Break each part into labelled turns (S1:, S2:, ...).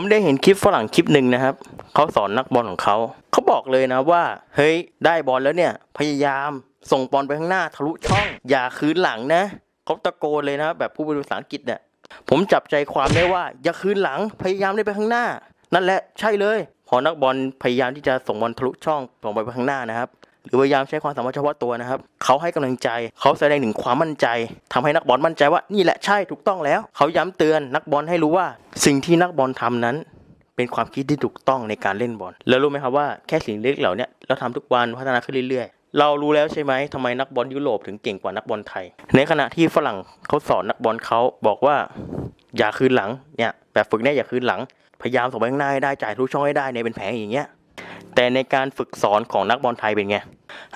S1: ผมได้เห็นคลิปฝรั่งคลิปหนึ่งนะครับ เขาสอนนักบอลของเขา เขาบอกเลยนะว่า เฮ้ย ได้บอลแล้วเนี่ย พยายามส่งบอลไปข้างหน้าทะลุช่อง อย่าคืนหลังนะเขาตะโกนเลยนะ แบบผู้บริภาษาอังกฤษเนี่ยผมจับใจความได้ว่า อย่าคืนหลังพยายามได้ไปข้างหน้า นั่นแหละใช่เลย พอนักบอลพยายามที่จะส่งบอลทะลุช่องส่งบอลไปข้างหน้านะครับ หรือพยายามใช้ความสามารถเฉพาะตัวนะครับเขาให้กำลังใจเขาแสดงถึงความมั่นใจทำให้นักบอลมั่นใจว่านี่แหละใช่ถูกต้องแล้ว เขาย้ำเตือนนักบอลให้รู้ว่า สิ่งที่นักบอลทำนั้น เป็นความคิดที่ถูกต้องในการเล่นบอลแล้วรู้ไหมครับว่าแค่สิ่งเล็กเหล่านี้เราทำทุกวันพัฒนาขึ้นเรื่อยๆ เรารู้แล้วใช่ไหมทำไมนักบอลยุโรปถึงเก่งกว่านักบอลไทย ในขณะที่ฝรั่งเขาสอนนักบอลเขาบอกว่า อย่าคืนหลังเนี่ยแบบฝึกเนี่ยอย่าคืนหลังพยายามส่งไปข้างหน้าให้ได้จ่ายทุกช่องให้ได้เนี่ยเป็นแผนอย่างเงี้ย แต่ในการฝึกสอนของนักบอลไทยเป็นไง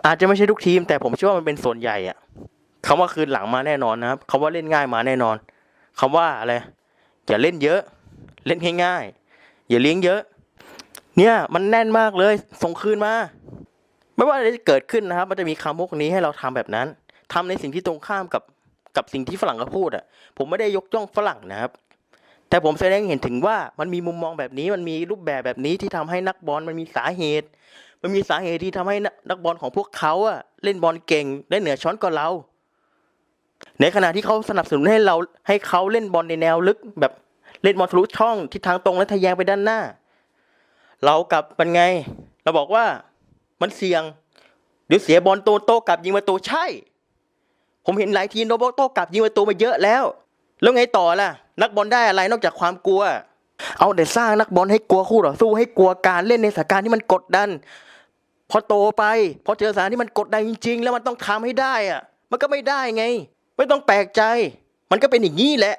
S1: อาจจะไม่ใช่ทุกทีม แต่ผมเชื่อว่ามันเป็นส่วนใหญ่อะคำว่าคืนหลังมาแน่นอนนะครับคำว่าเล่นง่ายมาแน่นอนคำว่าอะไรอย่าเล่นเยอะ เล่นง่ายๆอย่าเลี้ยงเยอะ เนี่ยมันแน่นมากเลยส่งคืนมา ไม่ว่าอะไรจะเกิดขึ้นนะครับ มันจะมีคำพวกนี้ให้เราทำแบบนั้นทำในสิ่งที่ตรงข้ามกับกับสิ่งที่ฝรั่งเขาพูดอะ ผมไม่ได้ยกย่องฝรั่งนะครับ แต่ผมแสดงเห็นถึงว่ามันมีมุมมองแบบนี้มันมีรูปแบบแบบนี้ที่ทำให้นักบอลมันมีสาเหตุ มันมีสาเหตุที่ทำให้นักบอลของพวกเขาอะเล่นบอลเก่งได้เหนือช้อนกว่าเรา ในขณะที่เขาสนับสนุนให้เราให้เขาเล่นบอลในแนวลึก แบบเล่นบอลทะลุช่องทิศทางตรงและทะแยงไปด้านหน้า เรากลับเป็นไง เราบอกว่ามันเสี่ยงเดี๋ยวเสียบอลโตโตกลับยิงประตูใช่ ผมเห็นหลายทีมโนโบโตกลับยิงประตูมาเยอะแล้ว แล้วไงต่อล่ะ นักบอลได้อะไรนอกจากความกลัว เอาแต่สร้างนักบอลให้กลัวคู่ต่อสู้ให้กลัวการเล่นในสถานการณ์ที่มันกดดัน พอโตไป พอเจอสถานที่มันกดดันจริง ๆ แล้วมันต้องทำให้ได้อะมันก็ไม่ได้ไง ไม่ต้องแปลกใจ มันก็เป็นอย่างนี้แหละ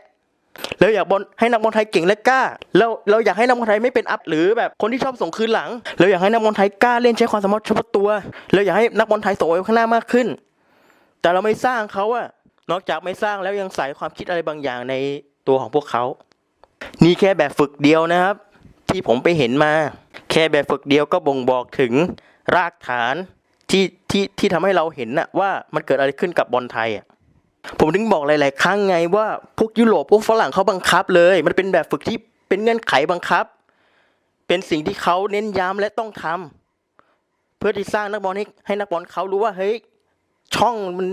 S1: เราอยากบอลให้นักบอลไทยเก่งและกล้า เราเราอยากให้นักบอลไทยไม่เป็นอัพหรือแบบคนที่ชอบส่งคืนหลัง เราอยากให้นักบอลไทยกล้าเล่นใช้ความสามารถเฉพาะตัว เราอยากให้นักบอลไทยส่งไปข้างหน้ามากขึ้น แต่เราไม่สร้างเขาอะ นอกจากไม่สร้างแล้วยังใส่ความคิดอะไรบางอย่างในตัวของพวกเขา นี่แค่แบบฝึกเดียวนะครับ ที่ผมไปเห็นมา แค่แบบฝึกเดียวก็บ่งบอกถึงรากฐานที่ที่ที่ทำให้เราเห็นนะว่ามันเกิดอะไรขึ้นกับบอลไทยอะผมถึงบอกหลาย ๆ ครั้งไงว่าพวกยุโรปพวกฝรั่งเขาบังคับเลย มันเป็นแบบฝึกที่เป็นเงื่อนไขบังคับ เป็นสิ่งที่เขาเน้นย้ำและต้องทำเพื่อที่สร้างนักบอลให้ให้นักบอลเขารู้ว่าเฮ้ยช่องมัน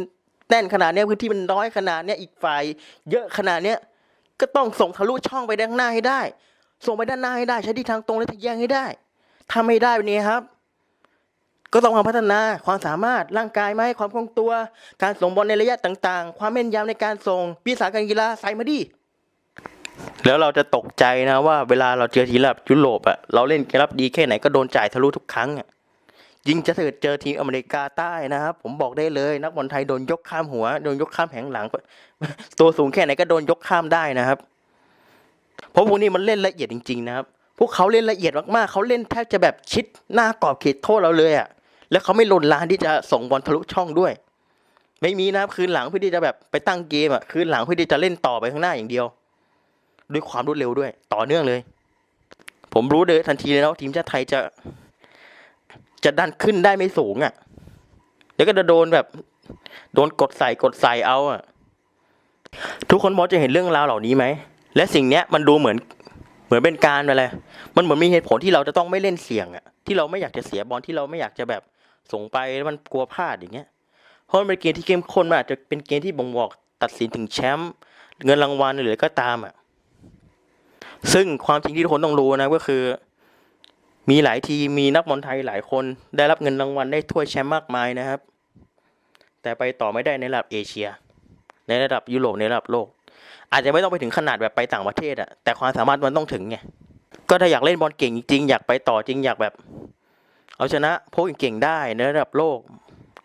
S1: แน่นขนาดเนี้ยพื้นที่มันน้อยขนาดเนี้ยอีกฝ่ายเยอะขนาดเนี้ยก็ต้องส่งทะลุช่องไปด้านหน้าให้ได้ ส่งไปด้านหน้าให้ได้ ใช้ที่ทางตรงและทะแยงให้ได้ถ้าไม่ได้แบบนี้ครับ ก็ต้องมาพัฒนาความสามารถร่างกายไหมความคล่องตัว การส่งบอลในระยะต่างๆ ความแม่นยำในการส่งวิสาหการกีฬาใส่มาดิแล้วเราจะตกใจนะว่าเวลาเราเจอทีมระดับยุโรปอะเราเล่นเกรับดีแค่ไหนก็โดนจ่ายทะลุทุกครั้งอะ ยิ่งจะเกิดเจอทีมอเมริกาใต้นะครับ ผมบอกได้เลย นักบอลไทยโดนยกข้ามหัว โดนยกข้ามแผงหลัง ตัวสูงแค่ไหนก็โดนยกข้ามได้นะครับ เพราะพวกนี้มันเล่นละเอียดจริง ๆ นะครับ พวกเขาเล่นละเอียดมากๆ เขาเล่นแทบจะแบบชิดหน้ากรอบเขตโทษเราเลยอะ่ะ แล้วเขาไม่ลนล้านที่จะส่งบอลทะลุช่องด้วย ไม่มีนะครับคืนหลังเพื่อที่จะแบบไปตั้งเกมอะ่ะ คืนหลังเพื่อที่จะเล่นต่อไปข้างหน้าอย่างเดียว ด้วยความรวดเร็วด้วย ต่อเนื่องเลย ผมรู้เลยทันทีเลยนะว่าทีมชาติไทยจะ จะดันขึ้นได้ไม่สูงอะ่ะ เดี๋ยวก็จะโดนแบบ โดนกดใส่กดใส่เอาอะ ทุกคนพอจะเห็นเรื่องราวเหล่านี้ไหม และสิ่งเนี้ยมันดูเหมือนเหมือนเป็นการอะไร มันเหมือนมีเหตุผลที่เราจะต้องไม่เล่นเสี่ยงอะที่เราไม่อยากจะเสียบอลที่เราไม่อยากจะแบบส่งไปแล้วมันกลัวพลาดอย่างเงี้ย เพราะมันเป็นเกมที่เข้มข้นมันอาจจะเป็นเกมที่บ่งบอกตัดสินถึงแชมป์เงินรางวัลหรืออะไรก็ตามอะ ซึ่งความจริงที่ทุกคนต้องรู้นะก็คือ มีหลายทีมีนักบอลไทยหลายคนได้รับเงินรางวัลได้ถ้วยแชมป์มากมายนะครับ แต่ไปต่อไม่ได้ในระดับเอเชีย ในระดับยุโรปในระดับโลก อาจจะไม่ต้องไปถึงขนาดแบบไปต่างประเทศอะแต่ความสามารถมันต้องถึงไงก็ถ้าอยากเล่นบอลเก่งจริงอยากไปต่อจริงอยากแบบ เอาชนะพวกเก่งได้ในระดับโลก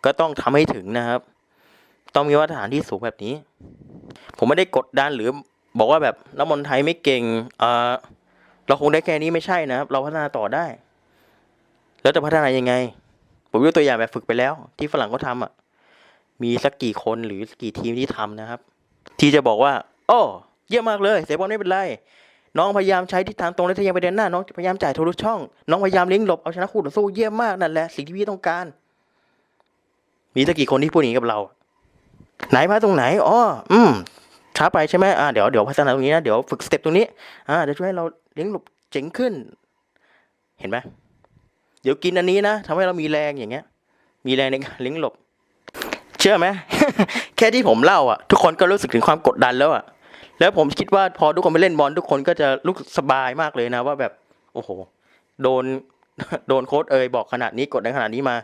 S1: ก็ต้องทำให้ถึงนะครับ ต้องมีมาตรฐานที่สูงแบบนี้ ผมไม่ได้กดดันหรือบอกว่าแบบนักบอลไทยไม่เก่งเอ่อ เราคงได้แค่นี้ไม่ใช่นะครับ เราพัฒนาต่อได้ แล้วจะพัฒนายังไง ผมยกตัวอย่างแบบฝึกไปแล้ว ที่ฝรั่งเขาทำอะ มีสักกี่คนหรือสักกี่ทีมที่ทำนะครับ ที่จะบอกว่า โอ้เยี่ยมมากเลยเสียบอลไม่เป็นไรน้องพยายามใช้ทิศทางตรงและทะแยงไปเดินหน้าน้องพยายามจ่ายทะลุช่อง น้องพยายามเลี้ยงหลบเอาชนะคู่ต่อสู้เยี่ยมมากนั่นแหละสิ่งที่พี่ต้องการ มีสักกี่คนที่พูดอย่างนี้กับเรา ไหนพลาดตรงไหนอ๋ออืมช้าไปใช่ไหมอ่าเดี๋ยวเดี๋ยวพัฒนาตรงนี้นะเดี๋ยวฝึกสเต็ปตรงนี้ อ่าเดี๋ยวช่วยให้เรา เลี้ยงหลบเจ๋งขึ้น เห็นไหมเดี๋ยวกินอันนี้นะทำให้เรามีแรงอย่างเงี้ย มีแรงในการเลี้ยงหลบ เชื่อไหมแค่ที่ผมเล่าอะ ทุกคนก็รู้สึกถึงความกดดันแล้วอะ แล้วผมคิดว่าพอทุกคนไปเล่นบอลทุกคนก็จะรู้สึกสบายมากเลยนะ ว่าแบบ โอ้โห โดนโดนโค้ชเอยบอกขนาดนี้กดดันขนาดนี้มา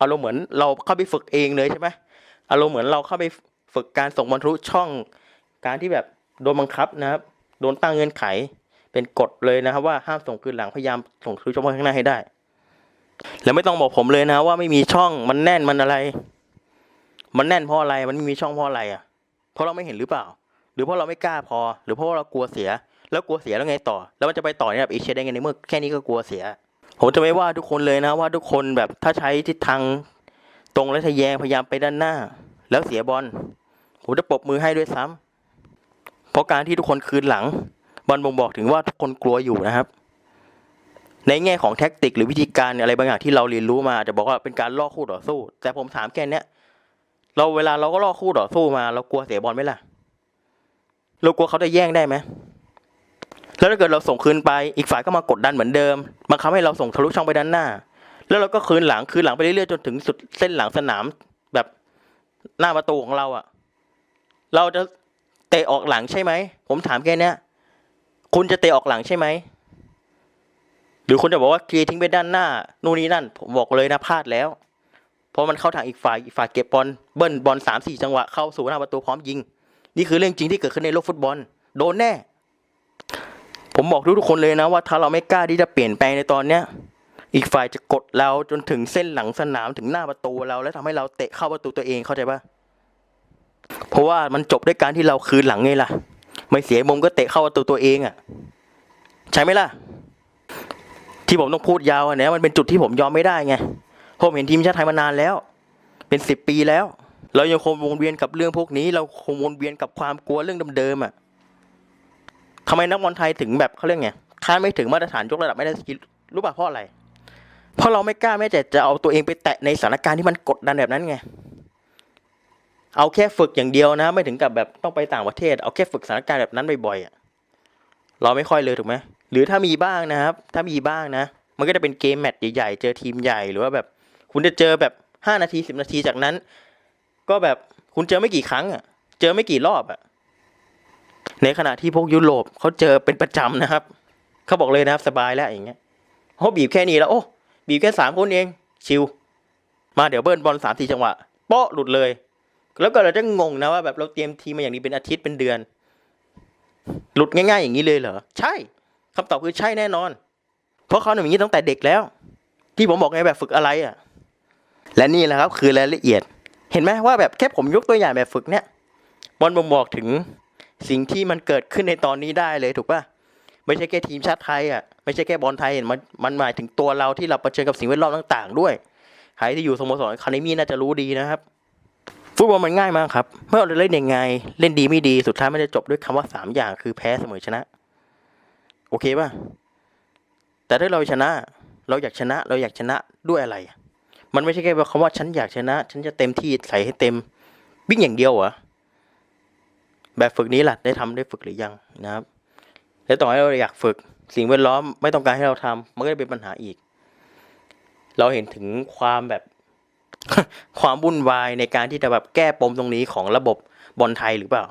S1: อารมณ์เหมือนเราเข้าไปฝึกเองเลยใช่ไหมอารมณ์เหมือนเราเข้าไปฝึกการส่งบอลทะลุช่อง การที่แบบโดนบังคับนะครับ โดนตั้งเงื่อนไข เป็นกฎเลยนะครับว่าห้ามส่งคืนหลังพยายามส่งทะลุช่องไปข้างหน้าให้ได้ แล้วไม่ต้องบอกผมเลยนะว่าไม่มีช่องมันแน่นมันอะไร มันแน่นเพราะอะไรมันไม่มีช่องเพราะอะไรอะ เพราะเราไม่เห็นหรือเปล่า หรือเพราะเราไม่กล้าพอ หรือเพราะว่าเรากลัวเสีย แล้วกลัวเสียแล้วไงต่อ แล้วมันจะไปต่อเนี่ยแบบเอเชได้ไงในเมื่อแค่นี้ก็กลัวเสีย ผมจะไม่ว่าทุกคนเลยนะว่าทุกคนแบบถ้าใช้ทิศทางตรงและทะแยงพยายามไปด้านหน้า แล้วเสียบอลผมจะปรบมือให้ด้วยซ้ำเพราะการที่ทุกคนคืนหลัง บอลบ่งบอกถึงว่าทุกคนกลัวอยู่นะครับ ในแง่ของแท็กติก หรือวิธีการอะไรบางอย่างที่เราเรียนรู้มาจะบอกว่าเป็นการล่อคู่ต่อสู้ แต่ผมถามแค่เนี้ยเราเวลาเราก็ล่อคู่ต่อสู้มา เรากลัวเสียบอลไหมล่ะ เรากลัวเขาจะแย่งได้ไหมแล้วถ้าเกิดเราส่งคืนไปอีกฝ่ายก็มากดดันเหมือนเดิมบังคับให้เราส่งทะลุช่องไปด้านหน้า แล้วเราก็คืนหลังคืนหลังไปเรื่อยๆจนถึงสุดเส้นหลังสนามแบบหน้าประตูของเราอะเราจะเตะออกหลังใช่ไหม ผมถามแค่เนี้ย คุณจะเตะออกหลังใช่ไหม หรือคุณจะบอกว่าเคลียร์ทิ้งไปด้านหน้า นู่นนี่นั่น ผมบอกเลยนะพลาดแล้ว เพราะมันเข้าทางอีกฝ่ายอีกฝ่ายเก็บบอลเบิ้ลบอลสามสี่จังหวะเข้าสู่หน้าประตูพร้อมยิง นี่คือเรื่องจริงที่เกิดขึ้นในโลกฟุตบอล โดนแน่ ผมบอกทุกๆคนเลยนะว่า ถ้าเราไม่กล้าที่จะเปลี่ยนแปลงในตอนเนี้ย อีกฝ่ายจะกดเราจนถึงเส้นหลังสนามถึงหน้าประตูเรา แล้วทำให้เราเตะเข้าประตูตัวเองเข้าใจปะเพราะว่ามันจบด้วยการที่เราคืนหลังไงล่ะ ไม่เสียมุมก็เตะเข้าประตูตัวเองอะ ใช่ไหมล่ะ ที่ผมต้องพูดยาวอันเนี้ยมันเป็นจุดที่ผมยอมไม่ได้ไงผมเห็นทีมชาติไทยมานานแล้ว เป็นสิบปีแล้ว เรายังคงวนเวียนกับเรื่องพวกนี้ เราคงวนเวียนกับความกลัวเรื่องเดิมๆอะทำไมนักบอลไทยถึงแบบเขาเรียกไงคาดไม่ถึงมาตรฐานยกระดับไม่ได้สกิลรู้ป่ะเพราะอะไร เพราะเราไม่กล้าแม้แต่จะเอาตัวเองไปแตะในสถานการณ์ที่มันกดดันแบบนั้นไง เอาแค่ฝึกอย่างเดียวนะไม่ถึงกับแบบต้องไปต่างประเทศ เอาแค่ฝึกสถานการณ์แบบนั้นบ่อยๆอะเราไม่ค่อยเลยถูกไหมหรือถ้ามีบ้างนะครับ ถ้ามีบ้างนะ มันก็จะเป็นเกมแมตช์ใหญ่ๆเจอทีมใหญ่หรือว่าแบบ คุณจะเจอแบบห้านาทีสิบนาทีจากนั้น ก็แบบคุณเจอไม่กี่ครั้งอะ เจอไม่กี่รอบอะในขณะที่พวกยุโรปเขาเจอเป็นประจำนะครับเขาบอกเลยนะครับสบายแล้วอย่างเงี้ยเขาบีบแค่นี้แล้วโอ้บีบแค่สามคนเองชิว มาเดี๋ยวเบิร์นบอลสามสี่จังหวะเปาะหลุดเลย แล้วก็เราจะงงนะว่าแบบเราเตรียมทีมมาอย่างนี้เป็นอาทิตย์เป็นเดือน หลุดง่ายๆอย่างนี้เลยเหรอ ใช่คำตอบคือใช่แน่นอน เพราะเขาทำอย่างนี้ตั้งแต่เด็กแล้ว ที่ผมบอกไงแบบฝึกอะไรอะ และนี่แหละครับคือรายละเอียด เห็นไหมว่าแบบแค่ผมยกตัวอย่างแบบฝึกเนี่ยบอลบ่งบอกถึงสิ่งที่มันเกิดขึ้นในตอนนี้ได้เลยถูกป่ะไม่ใช่แค่ทีมชาติไทยอะไม่ใช่แค่บอลไทยมันมันหมายถึงตัวเราที่เราเผชิญกับสิ่งแวดล้อมต่าง ๆ ด้วยใครที่อยู่สโมสรคาเนมี่น่าจะรู้ดีนะครับ ฟุตบอลมันง่ายมากครับเมื่อเราเล่นยังไง เล่นดีไม่ดีสุดท้ายมันจะจบด้วยคำว่าสามอย่างคือแพ้เสมอชนะ โอเคป่ะแต่ถ้าเราชนะ เราอยากชนะ เราอยากชนะด้วยอะไร มันไม่ใช่แค่คำว่าฉันอยากชนะ ฉันจะเต็มที่ใส่ให้เต็มวิ่งอย่างเดียวเหรอแบบฝึกนี้ล่ะได้ทำได้ฝึกหรือยังนะครับ แล้วต่อให้เราอยากฝึกสิ่งแวดล้อมไม่ต้องการให้เราทำมันก็จะเป็นปัญหาอีก เราเห็นถึงความแบบ ความวุ่นวายในการที่จะแบบแก้ปมตรงนี้ของระบบบอลไทยหรือเปล่า